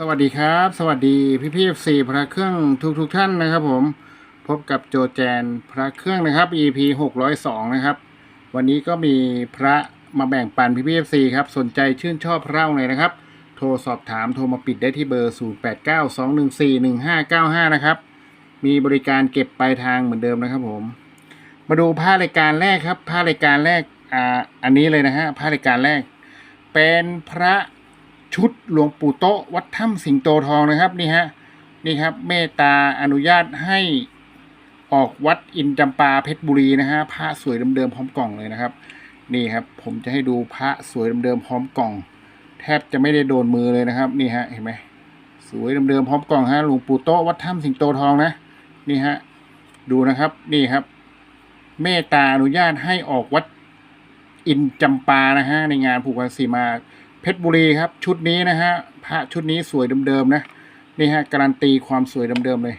สวัสดีครับ สวัสดีพี่พี่สี่พระเครื่องทุกทุกท่านนะครับผมพบกับโจแจนพระเครื่องนะครับ EP หกร้อยสองนะครับ วันนี้ก็มีพระมาแบ่งปันพี่พี่สี่ครับ สนใจชื่นชอบพระองค์ไหนนะครับ โทรสอบถามโทรมาปิดได้ที่เบอร์0 8 9 2 1 4 1 5 9 5นะครับ มีบริการเก็บปลายทางเหมือนเดิมนะครับผม มาดูผ้ารายการแรกครับผ้ารายการแรกอ่าอันนี้เลยนะฮะผ้ารายการแรก เป็นพระ ชุดหลวงปู่โตะวัดถ้ำสิงโตทองนะครับนี่ฮะนี่ครับเมตตาอนุญาตให้ออกวัดอินจำปาเพชรบุรีนะฮะพระสวยเดิมๆพร้อมกล่องเลยนะครับ นี่ครับ ผมจะให้ดูพระสวยเดิมๆพร้อมกล่อง แทบจะไม่ได้โดนมือเลยนะครับ นี่ฮะเห็นไหมสวยเดิมๆพร้อมกล่องฮะหลวงปู่โตะวัดถ้ำสิงโตทองนะนี่ฮะดูนะครับนี่ครับ เมตตาอนุญาตให้ออกวัดอินจำปานะฮะในงานผูกพันสีมา เพชรบุรีครับ ชุดนี้นะฮะพระชุดนี้สวยเดิมๆนะนี่ฮะการันตีความสวยเดิมๆเลย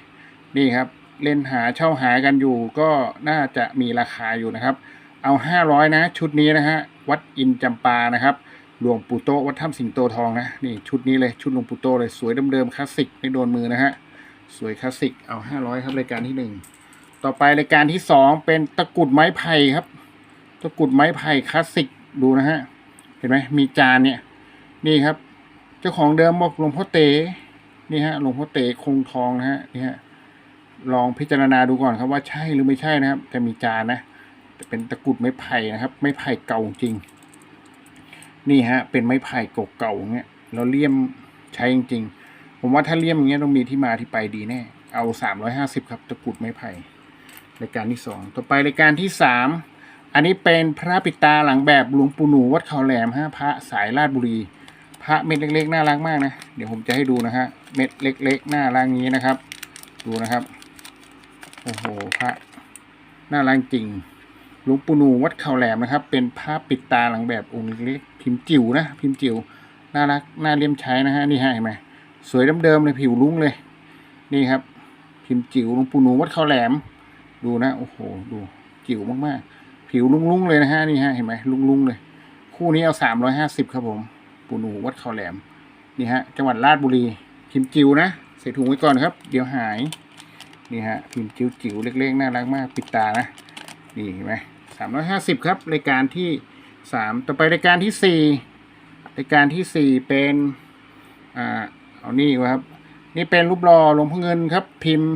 นี่ครับ เล่นหาเช่าหากันอยู่ก็น่าจะมีราคาอยู่นะครับ เอาห้าร้อยนะ ชุดนี้นะฮะวัดอินจำปานะครับหลวงปู่โตวัดถ้ำสิงโตทองนะนี่ชุดนี้เลยชุดหลวงปู่โตเลยสวยเดิมๆคลาสสิกไม่โดนมือนะฮะสวยคลาสสิกเอาห้าร้อยครับรายการที่หนึ่งต่อไปรายการที่สองเป็นตะกุดไม้ไผ่ครับ ตะกุดไม้ไผ่คลาสสิกดูนะฮะเห็นไหมมีจานเนี่ย นี่ครับ เจ้าของเดิมบอกหลวงพ่อเต๋นี่ฮะหลวงพ่อเต๋คงทองนะฮะนี่ฮะลองพิจารณาดูก่อนครับว่าใช่หรือไม่ใช่นะครับแต่มีจานนะแต่เป็นตะกรุดไม้ไผ่นะครับ ไม้ไผ่เก่าจริง นี่ฮะ เป็นไม้ไผ่เก่าๆเงี้ยเราเลี่ยมใช้จริงๆผมว่าถ้าเลี่ยมอย่างเงี้ยต้องมีที่มาที่ไปดีแน่เอาสามร้อยห้าสิบครับ ตะกรุดไม้ไผ่รายการที่สองต่อไปรายการที่สามอันนี้เป็นพระปิตาหลังแบบหลวงปู่หนูวัดเขาแหลมฮะพระสายราชบุรี พระเม็ดเล็กๆน่ารักมากนะ เดี๋ยวผมจะให้ดูนะฮะ เม็ดเล็กๆน่ารักนี้นะครับ ดูนะครับ โอ้โห พระน่ารักจริง หลวงปู่นูวัดเขาแหลมนะครับ เป็นพระปิดตาหลังแบบองค์เล็กๆ พิมพ์จิ๋วนะ พิมพ์จิ๋ว น่ารัก น่าเลี่ยมใช้นะฮะ นี่ฮะเห็นไหมสวยเดิมๆเลยผิวลุ้งเลย นี่ครับ พิมพ์จิ๋วหลวงปู่นูวัดเขาแหลม ดูนะ โอ้โห ดูจิ๋วมากๆ ผิวลุ้งๆเลยนะฮะ นี่ฮะ เห็นไหมลุ้งๆเลย คู่นี้เอาสามร้อยห้าสิบครับผม ปูนูวัดเขาแหลมนี่ฮะจังหวัดราชบุรีพิมพ์จิ๋วนะใส่ถุงไว้ก่อนครับ เดี๋ยวหายนี่ฮะพิมพ์จิ๋วจิ๋วเล็กๆน่ารักมากปิดตานะนี่เห็นไหมสามร้อยห้าสิบครับรายการที่สามต่อไปรายการที่สี่รายการที่สี่เป็นอ่าเอานี่วะครับ นี่เป็นรูปหล่อหลวงพ่อเงินครับ พิมพ์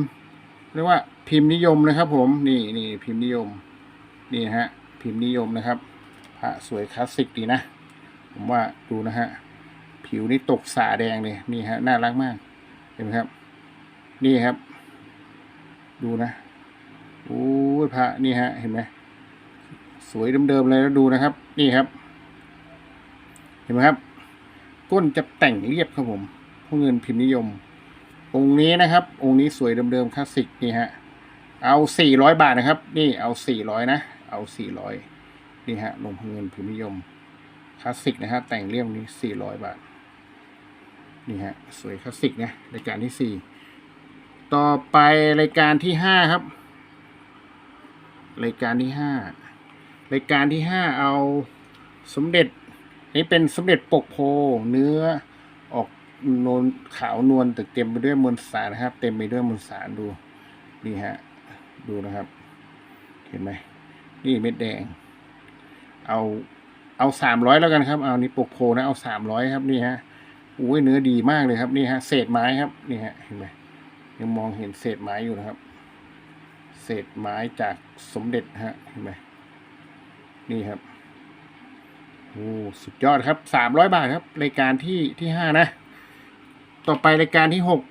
เรียกว่าพิมพ์นิยมนะครับ ผมนี่นี่พิมพ์นิยมนี่ฮะพิมพ์นิยมนะครับพระสวยคลาสสิกดีนะ ผมว่าดูนะฮะ ผิวนี่ตกสาแดงเลยนี่ฮะ น่ารักมาก เห็นไหมครับ นี่ครับ ดูนะโอ้ยพระนี่ฮะ เห็นไหมสวยเดิมๆเลยแล้วดูนะครับ นี่ครับ เห็นไหมครับ ก้นจะแต่งเรียบครับผมพวกเงินพิมพ์นิยม องค์นี้นะครับ องค์นี้สวยเดิมๆคลาสสิกนี่ฮะเอาสี่ร้อยบาทนะครับ นี่เอาสี่ร้อยนะ เอาสี่ร้อยนี่ฮะลงพเงินพิมพ์นิยม คลาสสิกนะฮะแต่งเลี่ยมนี้สี่ร้อยบาท นี่ฮะ สวยคลาสสิกนะรายการที่สี่ต่อไปรายการที่ห้าครับ รายการที่ห้ารายการที่ห้าเอาสมเด็จ นี่เป็นสมเด็จปกโพเนื้อออกนวลขาวนวลแต่เต็มไปด้วยมวลสารนะครับ เต็มไปด้วยมวลสารดูนี่ฮะดูนะครับ เห็นไหมนี่เม็ดแดง เอา เอาสามร้อยแล้วกันครับ เอานี่ปกโพนะ เอาสามร้อยครับนี่ฮะอุ้ยเนื้อดีมากเลยครับนี่ฮะเศษไม้ครับนี่ฮะเห็นไหมยังมองเห็นเศษไม้อยู่นะครับ เศษไม้จากสมเด็จฮะเห็นไหมนี่ครับโอ้สุดยอดครับสามร้อยบาทครับรายการที่ที่ห้านะ ต่อไปรายการที่หก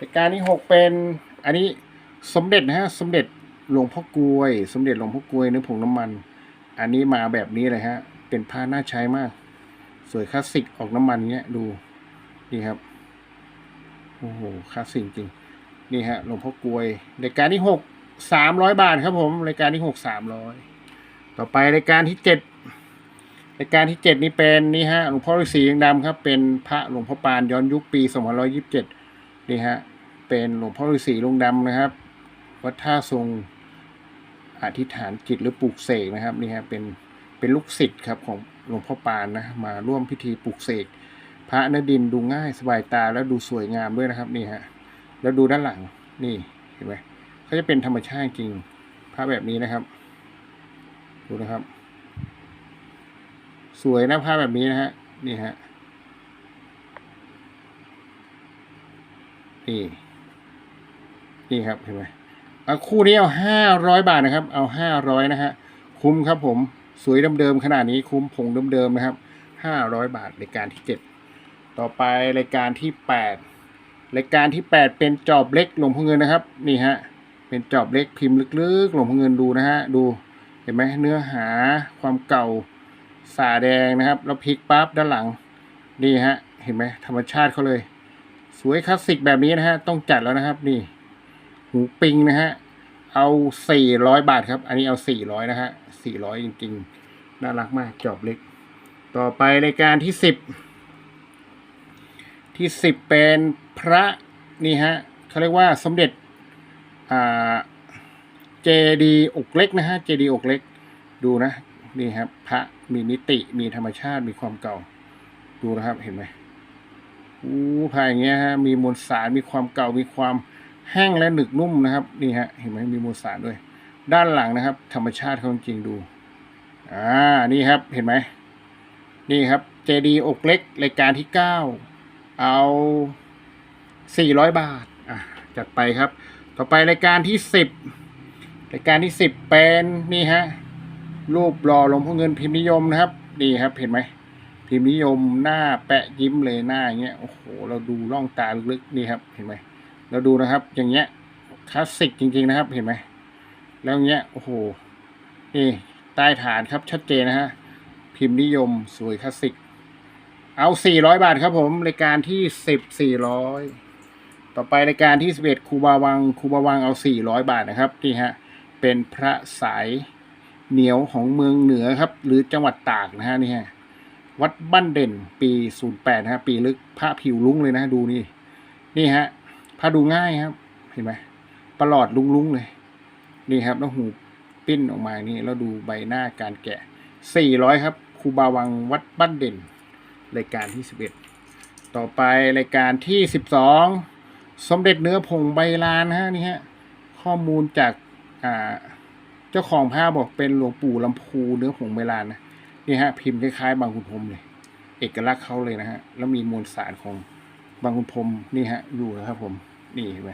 รายการที่หกเป็นอันนี้สมเด็จนะฮะสมเด็จหลวงพ่อกลวย สมเด็จหลวงพ่อกลวยเนื้อผงน้ำมัน อันนี้มาแบบนี้เลยฮะ เป็นผ้าน่าใช้มาก สวยคลาสสิกออกน้ำมันเงี้ยดู นี่ครับ โอ้โหคลาสสิกจริง นี่ฮะหลวงพ่อกลวยรายการที่หกสามร้อยบาทครับผมรายการที่หกสามร้อยต่อไปรายการที่เจ็ดรายการที่เจ็ดนี่เป็นนี่ฮะหลวงพ่อฤาษียังดำครับ เป็นพระหลวงพ่อปานย้อนยุคปีสองพันร้อยยิบเจ็ดนี่ฮะเป็นหลวงพ่อฤาษีลงดำนะครับ วัดท่าทรง อธิษฐานจิตหรือปลูกเสกนะครับนี่ฮะเป็นเป็นลูกศิษย์ครับของหลวงพ่อปานนะมาร่วมพิธีปลูกเสกพระนดินดูง่ายสบายตาแล้วดูสวยงามด้วยนะครับนี่ฮะแล้วดูด้านหลังนี่เห็นไหมเขาจะเป็นธรรมชาติจริงพระแบบนี้นะครับ ดูนะครับ สวยนะผ้าแบบนี้นะฮะนี่ฮะนี่นี่ครับเห็นไหม เอาคู่นี้เอาห้าร้อยบาทนะครับ เอาห้าร้อยนะฮะคุ้มครับผมสวยเดิมๆขนาดนี้คุ้มผงเดิมๆนะครับห้าร้อยบาทรายการที่เจ็ดต่อไปรายการที่แปดรายการที่แปดเป็นจอบเล็กหลวงพ่อเงินนะครับนี่ฮะเป็นจอบเล็กพิมพ์ลึกๆหลวงพ่อเงินดูนะฮะดูเห็นไหมเนื้อหาความเก่าสาแดงนะครับ แล้วพลิกปั๊บด้านหลังนี่ฮะเห็นไหมธรรมชาติเขาเลย สวยคลาสสิกแบบนี้นะฮะต้องจัดแล้วนะครับนี่ หูปิงนะฮะ เอาสี่ร้อยบาทครับ อันนี้เอาสี่ร้อยนะฮะสี่ร้อยจริงๆ น่ารักมากจอบเล็ก ต่อไปรายการที่สิบที่สิบเป็นพระนี่ฮะเขาเรียกว่าสมเด็จอ่าเจดีอกเล็กนะฮะเจดีอกเล็ก ดูนะนี่ครับ พระมีมิติมีธรรมชาติมีความเก่า ดูนะครับเห็นไหมอู้พระอย่างเงี้ยฮะมีมวลสารมีความเก่ามีความ แห้งและหนึกนุ่มนะครับนี่ฮะเห็นไหมมีมวลสารด้วย ด้านหลังนะครับ ธรรมชาติเขาจริงดูอ่านี่ครับเห็นไหมนี่ครับเจดีอกเล็กรายการที่เก้าเอาสี่ร้อยบาทอะจัดไปครับ ต่อไปรายการที่สิบรายการที่สิบเป็นนี่ฮะรูปหล่อหลวงพ่อเงินพิมพ์นิยมนะครับนี่ครับเห็นไหมพิมพ์นิยมหน้าแปะยิ้มเลยหน้าอย่างเงี้ยโอ้โหเราดูร่องตาลึกๆนี่ครับเห็นไหม เราดูนะครับ อย่างเงี้ยคลาสสิกจริง ๆนะครับ เห็นไหมแล้วเงี้ยโอ้โหนี่ใต้ฐานครับชัดเจนนะฮะพิมพ์นิยมสวยคลาสสิก เอาสี่ร้อยบาทครับผมรายการที่สิบสี่ร้อยต่อไปรายการที่สิบเอ็ดครูบาวังครูบาวังเอาสี่ร้อยบาทนะครับนี่ฮะเป็นพระสายเหนียวของเมืองเหนือครับ หรือจังหวัดตากนะฮะนี่ฮะวัดบ้านเด่นปีศูนย์แปดนะฮะปีลึกพระผิวลุ้งเลยนะดูนี่นี่ฮะ พระดูง่ายครับ เห็นไหมประหลอดลุ้งๆเลย นี่ครับแล้วหูปิ้นออกมานี่แล้วดูใบหน้าการแกะสี่ร้อยครับครูบาวังวัดบ้านเด่น รายการที่สิบเอ็ดต่อไปรายการที่สิบสองสมเด็จเนื้อผงใบลานนะฮะนี่ฮะข้อมูลจากอ่าเจ้าของผ้าบอกเป็นหลวงปู่ลำพูเนื้อผงใบลานนะนี่ฮะพิมพ์คล้ายๆบางขุนพรหมเลย เอกลักษณ์เขาเลยนะฮะแล้วมีมวลสารของ บางขุนพรมนี่ฮะอยู่นะครับผมนี่เห็นไหม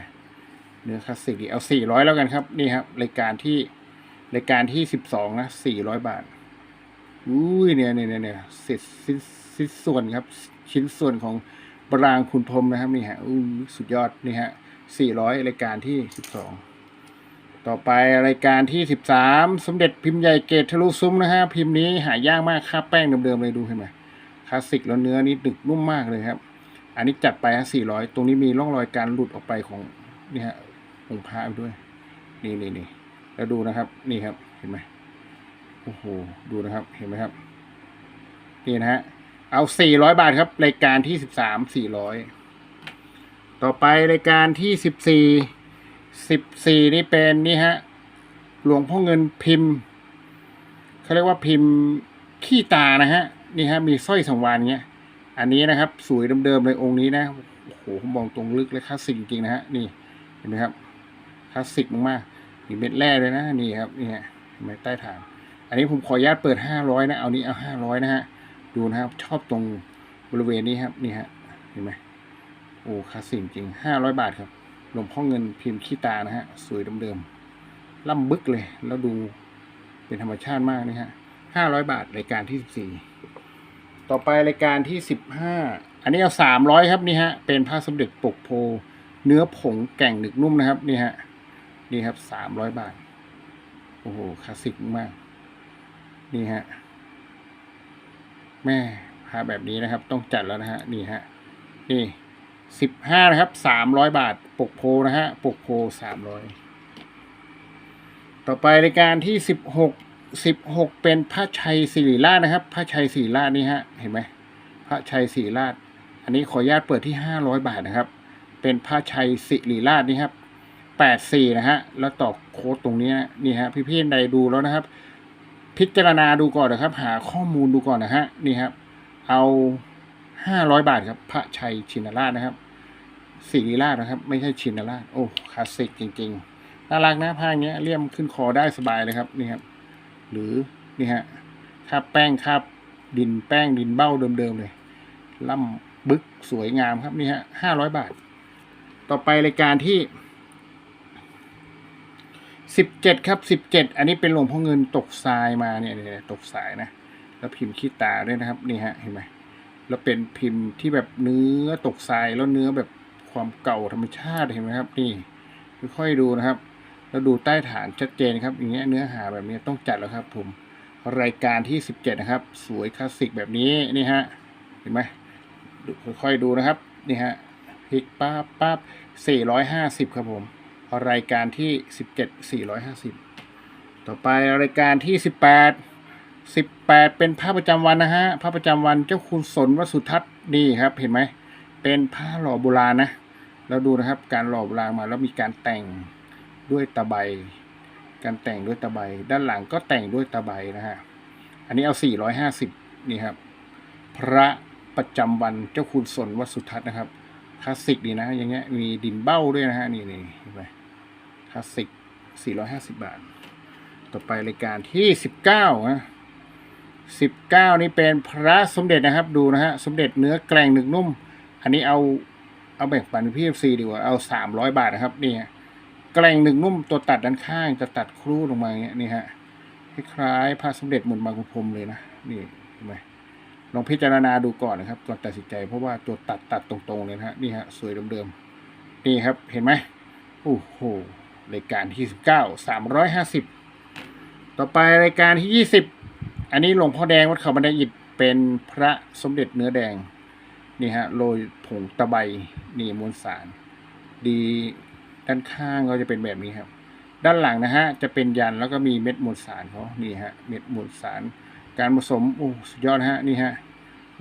เนื้อคลาสสิกดีเอาสี่ร้อยแล้วกันครับ นี่ครับรายการที่รายการที่สิบสองนะสี่ร้อยบาทอุ้ยเนี่ยเนี่ยเนี่ยเนี่ยชิ้นชิ้นส่วนครับ ชิ้นส่วนของปรางคุณพรมนะครับนี่ฮะอู้สุดยอดนี่ฮะสี่ร้อยรายการที่สิบสองต่อไปรายการที่สิบสามสมเด็จพิมพ์ใหญ่เกตทะลุซุ้มนะฮะพิมพ์นี้หายากมากค่าแป้งเดิมๆเลยดูเห็นไหมคลาสสิกแล้วเนื้อนี่ดึกนุ่มมากเลยครับ อันนี้จัดไปฮะสี่ร้อยตรงนี้มีร่องรอยการหลุดออกไปของนี่ฮะองค์พระด้วย นี่นี่นี่แล้วดูนะครับ นี่ครับ เห็นไหมโอ้โห ดูนะครับ เห็นไหมครับ นี่นะฮะ เอาสี่ร้อยบาทครับ รายการที่สิบสามสี่ร้อยต่อไปรายการที่สิบสี่สิบสี่นี่เป็นนี่ฮะ หลวงพ่อเงินพิมพ์เขาเรียกว่าพิมพ์ขี้ตานะฮะ นี่ฮะ มีสร้อยสังวานเงี้ย อันนี้นะครับ สวยเดิมๆเลยองค์นี้นะโอ้โหผมมองตรงลึกเลยคลาสสิกจริงๆนะฮะนี่เห็นไหมครับคลาสสิกมากๆมีเม็ดแร่เลยนะนี่ครับนี่ฮะเห็นไหมใต้ฐาน อันนี้ผมขออนุญาตเปิดห้าร้อยนะเอานี้เอาห้าร้อยนะฮะดูนะครับ ชอบตรงบริเวณนี้ครับนี่ฮะเห็นไหมโอ้คลาสสิกจริงห้าร้อยบาทครับหลวงพ่อเงินพิมพ์ขี้ตานะฮะสวยเดิมๆล่ำบึกเลยแล้วดูเป็นธรรมชาติมากนี่ฮะห้าร้อยบาทรายการที่สิบสี่ ต่อไปรายการที่สิบห้าอันนี้เอาสามร้อยครับนี่ฮะเป็นผ้าสมเด็จปกโพ เนื้อผงแก่งหนึกนุ่มนะครับนี่ฮะนี่ครับสามร้อยบาท โอ้โหคลาสสิกมาก นี่ฮะแม่พาแบบนี้นะครับ ต้องจัดแล้วนะฮะนี่ฮะนี่สิบห้านะครับสามร้อยบาท ปกโพนะฮะปกโพสามร้อยต่อไปรายการที่สิบหก สิบหกเป็นพระชัยสิริราชนะครับ พระชัยสิริราชนี่ฮะเห็นไหมพระชัยสิริราช อันนี้ขออนุญาตเปิดที่ห้าร้อยบาทนะครับ เป็นพระชัยสิริราชนี่ครับแปดสี่นะฮะแล้วต่อโค้ดตรงนี้นะนี่ฮะพี่ๆใดดูแล้วนะครับ พิจารณาดูก่อนนะครับ หาข้อมูลดูก่อนนะฮะนี่ครับ เอาห้าร้อยบาทครับ พระชัยชินราชนะครับศิริราชนะครับ ไม่ใช่ชินราชโอ้คลาสสิกจริง ๆน่ารักนะผ้าอย่างเงี้ยเลี่ยมขึ้นคอได้สบายเลยครับนี่ครับ หรือนี่ฮะคราบแป้งคราบดินแป้งดินเบ้าเดิมๆเลยล่ำบึกสวยงามครับนี่ฮะห้าร้อยบาท ต่อไปรายการที่สิบเจ็ดครับสิบเจ็ดอันนี้เป็นหลวงพ่อเงินตกทรายมาเนี่ยนี่ตกสายนะ แล้วพิมพ์ขี้ตาด้วยนะครับนี่ฮะเห็นไหมแล้วเป็นพิมพ์ที่แบบเนื้อตกทรายแล้วเนื้อแบบความเก่าธรรมชาติเห็นไหมครับ นี่ค่อยๆดูนะครับ แล้วดูใต้ฐานชัดเจนครับ อย่างเงี้ยเนื้อหาแบบนี้ต้องจัดแล้วครับผมรายการที่สิบเจ็ดนะครับ สวยคลาสสิกแบบนี้นี่ฮะเห็นไหมค่อยๆดูนะครับนี่ฮะพลิกป้าป้าสี่ร้อยห้าสิบครับผม รายการที่สิบเจ็ดสี่ร้อยห้าสิบต่อไปรายการที่สิบแปดสิบแปดเป็นผ้าประจำวันนะฮะผ้าประจำวันเจ้าคุณสนวสุทัศน์นี่ครับเห็นไหมเป็นผ้าหล่อโบราณนะแล้วดูนะครับการหล่อโบราณมาแล้วมีการแต่ง ด้วยตะไบการแต่งด้วยตะไบด้านหลังก็แต่งด้วยตะไบนะฮะอันนี้เอาสี่ร้อยห้าสิบนี่ครับ พระประจำวันเจ้าคุณสนวัสุทัศน์นะครับคลาสสิกดีนะอย่างเงี้ยมีดินเบ้าด้วยนะฮะนี่นี่เห็นไหมคลาสสิก 450 บาท ต่อไปรายการที่ 19นะ19 นี่เป็นพระสมเด็จนะครับดูนะฮะสมเด็จเนื้อแกลงหนึกนุ่ม อันนี้เอาเอาแบ่งปันพี่เอฟซีดีกว่าเอา 300 บาทนะครับนี่ แกลงหนึกนุ่มตัวตัดด้านข้างจะตัดครูลงมาอย่างเงี้ยนี่ฮะคล้ายๆพระสมเด็จหมุนบางกุพรมเลยนะนี่เห็นไหมลองพิจารณาดูก่อนนะครับก่อนตัดสินใจเพราะว่าตัวตัดตัดตรงๆเลยนะฮะนี่ฮะสวยเดิมๆนี่ครับเห็นไหมโอ้โหรายการที่สิบเก้าสามร้อยห้าสิบต่อไปรายการที่ยี่สิบอันนี้หลวงพ่อแดงวัดเขาบันไดอิฐเป็นพระสมเด็จเนื้อแดงนี่ฮะโรยผงตะไบนี่มวลสาร ดี ด้านข้างก็จะเป็นแบบนี้ครับ ด้านหลังนะฮะจะเป็นยันแล้วก็มีเม็ดมวลสารเขานี่ฮะเม็ดมวลสาร การผสมโอ้สุดยอดนะฮะนี่ฮะ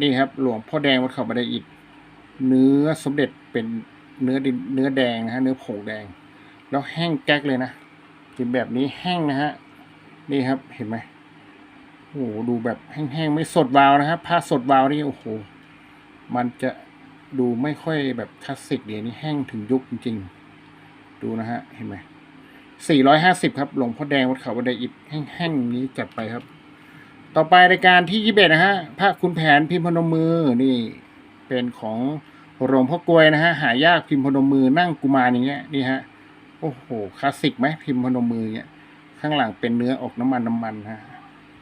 นี่ครับหลวงพ่อแดงวัดเขาบันไดอิฐเนื้อสมเด็จเป็นเนื้อดินเนื้อแดงนะฮะเนื้อผงแดง แล้วแห้งแก๊กเลยนะเป็นแบบนี้แห้งนะฮะนี่ครับเห็นไหมโอ้โหดูแบบแห้งๆไม่สดวาวนะครับผ้าสดวาวนี่โอ้โหมันจะดูไม่ค่อยแบบคลาสสิกเดี๋ยวนี้แห้งถึงยุคจริงๆ ดูนะฮะ เห็นไหมสี่ร้อยห้าสิบครับ หลวงพ่อแดงวัดเขาบันไดอิฐแห้งๆนี้จัดไปครับ ต่อไปรายการที่ยี่สิบเอ็ดนะฮะพระคุณแผนพิมพ์พนมมือนี่เป็นของหลวงพ่อกลวยนะฮะ หายากพิมพ์พนมมือนั่งกุมารอย่างเงี้ยนี่ฮะ โอ้โหคลาสสิกไหมพิมพ์พนมมือเงี้ยข้างหลังเป็นเนื้อออกน้ำมันน้ำมันฮะ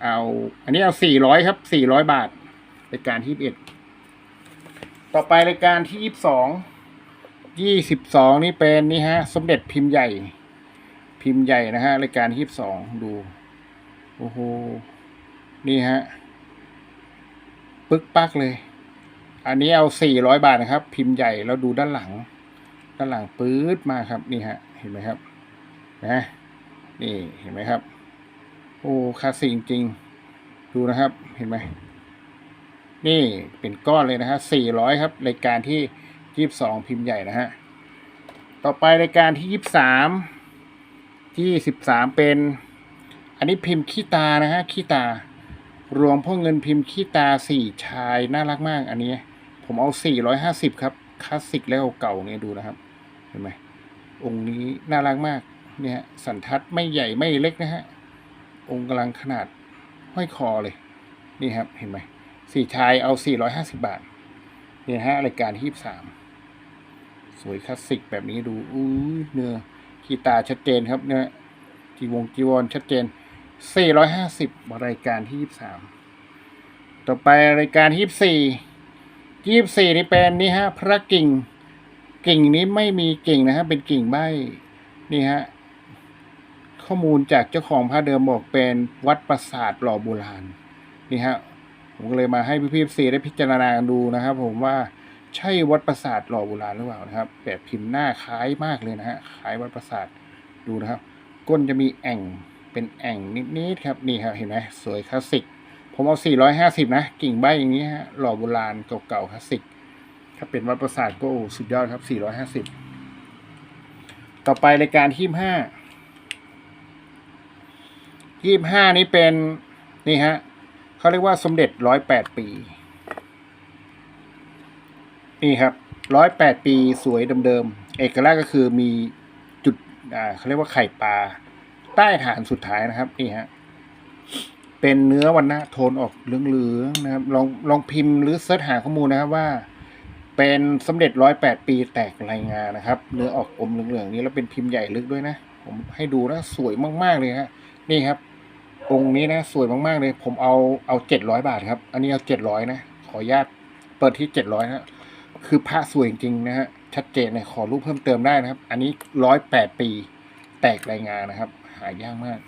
เอา อันนี้เอาสี่ร้อยครับสี่ร้อยบาทรายการที่เอ็ดต่อไปรายการที่ยี่สิบสอง ยี่สิบสองนี่เป็นนี่ฮะ สมเด็จพิมพ์ใหญ่ พิมพ์ใหญ่นะฮะรายการที่ยี่สิบสองดู โอ้โห นี่ฮะ ปึ๊กปักเลย อันนี้เอาสี่ร้อยบาทนะครับ พิมพ์ใหญ่แล้วดูด้านหลัง ด้านหลังปื๊ดมาครับ นี่ฮะ เห็นไหมครับ นะ นี่เห็นไหมครับ โอ้คาสสิกจริง ดูนะครับ เห็นไหม นี่เป็นก้อนเลยนะฮะสี่ร้อยครับรายการที่ ยี่สิบสองพิมพ์ใหญ่นะฮะ ต่อไปรายการที่ยี่สิบสามที่สิบสามเป็น อันนี้พิมพ์ขี้ตานะฮะขี้ตารวมพ่อเงินพิมพ์ขี้ตาสี่ชายน่ารักมาก อันนี้ ผมเอาสี่ร้อยห้าสิบครับคลาสสิกแล้วเก่าเนี่ยดูนะครับ เห็นไหมองค์นี้น่ารักมากเนี่ยฮะสันทัดไม่ใหญ่ไม่เล็กนะฮะองค์กำลังขนาดห้อยคอเลย นี่ครับเห็นไหมสี่ชายเอาสี่ร้อยห้าสิบาทเนี่ยฮะรายการที่สาม สวยคลาสสิกแบบนี้ดูอู้ยเนื้อขีตาชัดเจนครับเนื้อจีวงจีวรชัดเจน 450 รายการที่ 23 ต่อไปรายการที่ 24 24 นี่เป็นนี่ฮะ พระกิ่ง กิ่งนี้ไม่มีกิ่งนะฮะ เป็นกิ่งใบนี่ฮะ ข้อมูลจากเจ้าของพระเดิมบอกเป็นวัดปราสาทหล่อโบราณนี่ฮะ ผมก็เลยมาให้พี่ๆซีได้พิจารณากันดูนะครับผมว่า ใช่วัดปราสาทหล่อโบราณหรือเปล่านะครับ แบบพิมพ์หน้าคล้ายมากเลยนะฮะคล้ายวัดปราสาทดูนะครับ ก้นจะมีแอ่งเป็นแอ่งนิดๆครับนี่ครับเห็นไหมสวยคลาสสิก ผมเอา 450 นะ กิ่งใบอย่างนี้ฮะหล่อโบราณเก่าๆคลาสสิก ถ้าเป็นวัดประสาทก็สุดยอดครับ 450 ต่อไปรายการที่25 25นี้เป็นนี่ฮะเขาเรียกว่าสมเด็จ108ปี นี่ครับร้อยแปดปีสวยเดิมๆเอกลักษณ์ก็คือมีจุดอ่าเขาเรียกว่าไข่ปลาใต้ฐานสุดท้ายนะครับนี่ฮะเป็นเนื้อวันนะโทนออกเหลืองๆนะครับลองลองพิมพ์หรือเสิร์ชหาข้อมูลนะครับว่า เป็นสมเด็จร้อยแปดปีแตกรายงานนะครับ เนื้อออกอมเหลืองๆนี้แล้วเป็นพิมพ์ใหญ่ลึกด้วยนะ ผมให้ดูนะสวยมากๆเลยฮะนี่ครับ องค์นี้นะสวยมากๆเลย ผมเอาเอาเจ็ดร้อยบาทครับ อันนี้เอาเจ็ดร้อยนะขออนุญาตเปิดที่เจ็ดร้อยนะ คือพระสวยจริงนะฮะ ชัดเจนเลยขอรูปเพิ่มเติมได้นะครับ อันนี้ร้อยแปดปีแตกรายงานนะครับ หายากมาก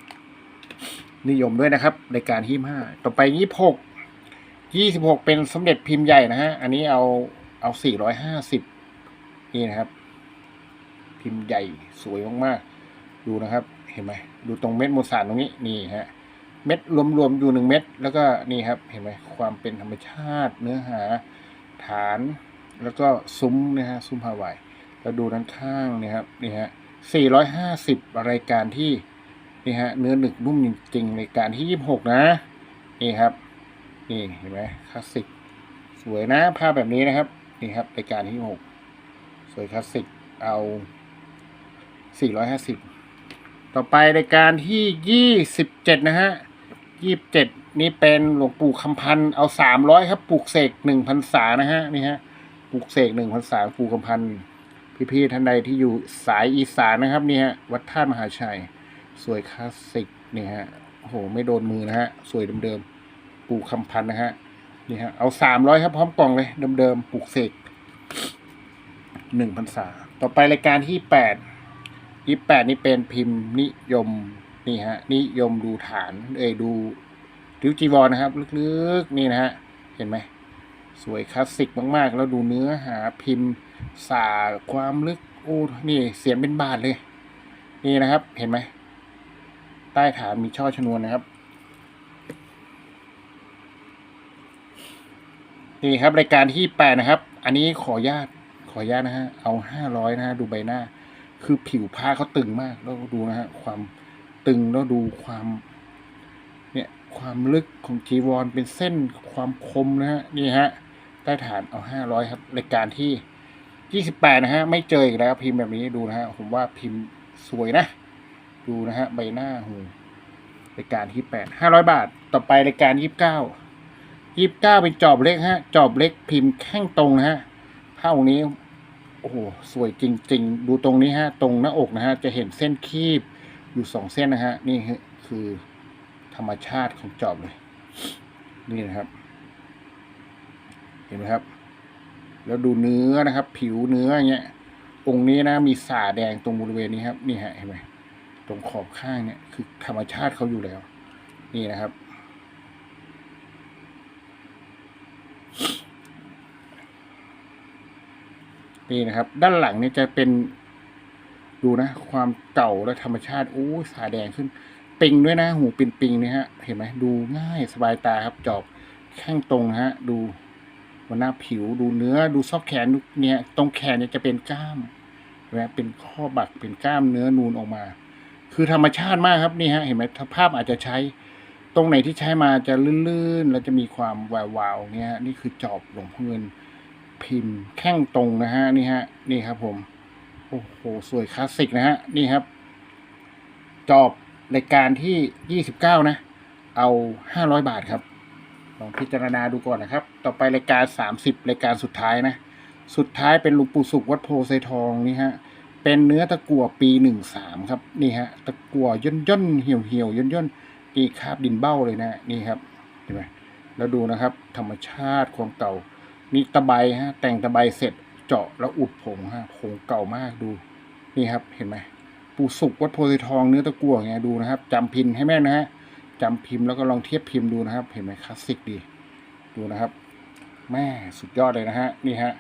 นิยมด้วยนะครับในการที่ห้าต่อไปยี่หกยี่สิบหกเป็นสมเด็จพิมพ์ใหญ่นะฮะ อันนี้เอาเอาสี่ร้อยห้าสิบนี่นะครับ พิมพ์ใหญ่สวยมากๆ ดูนะครับ เห็นไหมดูตรงเม็ดโมสารตรงนี้นี่ฮะเม็ดรวมๆอยู่หนึ่งเม็ดแล้วก็นี่ครับ เห็นไหมความเป็นธรรมชาติเนื้อหาฐาน แล้วก็ซุ้มนะฮะซุ้มฮาวายแล้วดูด้านข้างนี่ครับนี่ฮะสี่ร้อยห้าสิบรายการที่นี่ฮะเนื้อหนึกนุ่มจริงๆรายการที่ยี่สิบหกนะนี่ครับนี่เห็นไหมคลาสสิกสวยนะภาพแบบนี้นะครับนี่ครับรายการที่หกสวยคลาสสิกเอาสี่ร้อยห้าสิบต่อไปรายการที่ยี่สิบเจ็ดนะฮะยี่สิบเจ็ดนี่เป็นหลวงปู่คำพันธ์เอาสามร้อยครับปลูกเสกหนึ่งพันษานะฮะนี่ฮะ ปลูกเสกหนึ่งพันษาหลวงปู่คำพันธ์พี่ๆท่านใดที่อยู่สายอีสานนะครับนี่ฮะวัดท่ามหาชัย สวยคลาสสิกนี่ฮะโอ้โหไม่โดนมือนะฮะสวยเดิมๆปลูกคำพันธ์นะฮะนี่ฮะเอาสามร้อยครับพร้อมกล่องเลยเดิมๆปลูกเสกหนึ่งพันษา ต่อไปรายการที่แปดยี่แปดนี่เป็นพิมพ์นิยมนี่ฮะนิยมดูฐานเอ้ยดูริ้วจีวรนะครับ ลึกๆนี่นะฮะเห็นไหม สวยคลาสสิกมากๆ แล้วดูเนื้อหาพิมพ์สาความลึกโอ้นี่เสียงเป็นบาทเลย นี่นะครับ เห็นไหม ใต้ฐานมีช่อชนวนนะครับ นี่ครับรายการที่แปดนะครับ อันนี้ขออนุญาตขออนุญาตนะฮะ เอาห้าร้อยนะฮะ ดูใบหน้า คือผิวผ้าเขาตึงมาก แล้วดูนะฮะ ความตึงแล้วดูความเนี่ยความลึกของจีวรเป็นเส้นความคมนะฮะนี่ฮะ ใต้ฐานเอาห้าร้อยครับรายการที่ยี่สิบแปดนะฮะ ไม่เจออีกแล้วพิมพ์แบบนี้ดูนะฮะ ผมว่าพิมพ์สวยนะ ดูนะฮะ ใบหน้าหูรายการที่แปดห้าร้อยบาท ต่อไปรายการยี่สิบเก้ายี่สิบเก้าเป็นจอบเล็กฮะ จอบเล็กพิมพ์แข้งตรงนะฮะผ้าองค์นี้ โอ้โห สวยจริง ๆ ดูตรงนี้ฮะ ตรงหน้าอกนะฮะ จะเห็นเส้นคีบอยู่สองเส้นนะฮะ นี่คือธรรมชาติของจอบเลย นี่นะครับ เห็นไหมครับ แล้วดูเนื้อนะครับ ผิวเนื้ออย่างเงี้ยองค์นี้นะมีสาแดงตรงบริเวณนี้ครับ นี่ฮะเห็นไหมตรงขอบข้างเนี่ยคือธรรมชาติเขาอยู่แล้ว นี่นะครับ นี่นะครับ ด้านหลังเนี่ยจะเป็นดูนะ ความเก่าและธรรมชาติโอ้สาแดงขึ้น ปิงด้วยนะ หูปิงปิงเนี่ยฮะ เห็นไหมดูง่ายสบายตาครับจอบแข้งตรงนะฮะ ดู วันหน้าผิวดูเนื้อดูซอกแขนเนี่ยตรงแขนเนี่ยจะเป็นกล้ามนไหมเป็นข้อบักเป็นกล้ามเนื้อนูนออกมา คือธรรมชาติมากครับนี่ฮะเห็นไหมภาพอาจจะใช้ ตรงไหนที่ใช้มาจะลื่นๆ แล้วจะมีความวาวๆเนี่ยนี่คือจอบหลวงพ่อเงินพิมพ์แข้งตรงนะฮะนี่ฮะนี่ครับผมโอ้โหสวยคลาสสิกนะฮะนี่ครับ จอบรายการที่ยี่สิบเก้านะ เอาห้าร้อยบาทครับ ลองพิจารณาดูก่อนนะครับ ต่อไปรายการสามสิบรายการสุดท้ายนะ สุดท้ายเป็นหลุงปู่สุขวัดโพไซทองนี่ฮะ เป็นเนื้อตะกั่วปีหนึ่งสามครับ นี่ฮะ ตะกั่วย่นย่นเหี่ยวเหี่ยวย่นย่นๆนี่คาบดินเบ้าเลยนะนี่ครับเห็นไหมแล้วดูนะครับ ธรรมชาติความเก่า นี่ตะไบฮะ แต่งตะไบเสร็จเจาะแล้วอุดผงฮะผงเก่ามากดู นี่ครับเห็นไหมปู่สุกวัดโพธิทองเนื้อตะกั่วไงดูนะครับจำพิมพ์ให้แม่นนะฮะ จำพิมพ์แล้วก็ลองเทียบพิมพ์ดูนะครับ เห็นไหมคลาสสิกดีดูนะครับแม่สุดยอดเลยนะฮะนี่ฮะ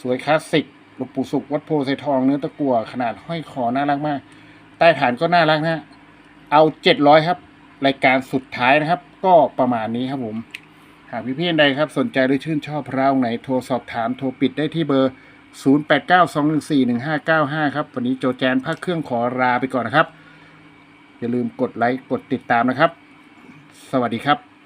สวยคลาสสิกหลวงปู่สุกวัดโพไซทองเนื้อตะกั่วขนาดห้อยคอน่ารักมาก ใต้ฐานก็น่ารักนะเอาเจ็ดร้อยครับ รายการสุดท้ายนะครับ ก็ประมาณนี้ครับผมหากพี่ๆใดครับ สนใจหรือชื่นชอบพระองค์ไหนโทรสอบถามโทรปิดได้ที่เบอร์ 0892141595 ครับ วันนี้โจแจนภาคเครื่องขอลาไปก่อนนะครับ อย่าลืมกดไลค์กดติดตามนะครับ สวัสดีครับ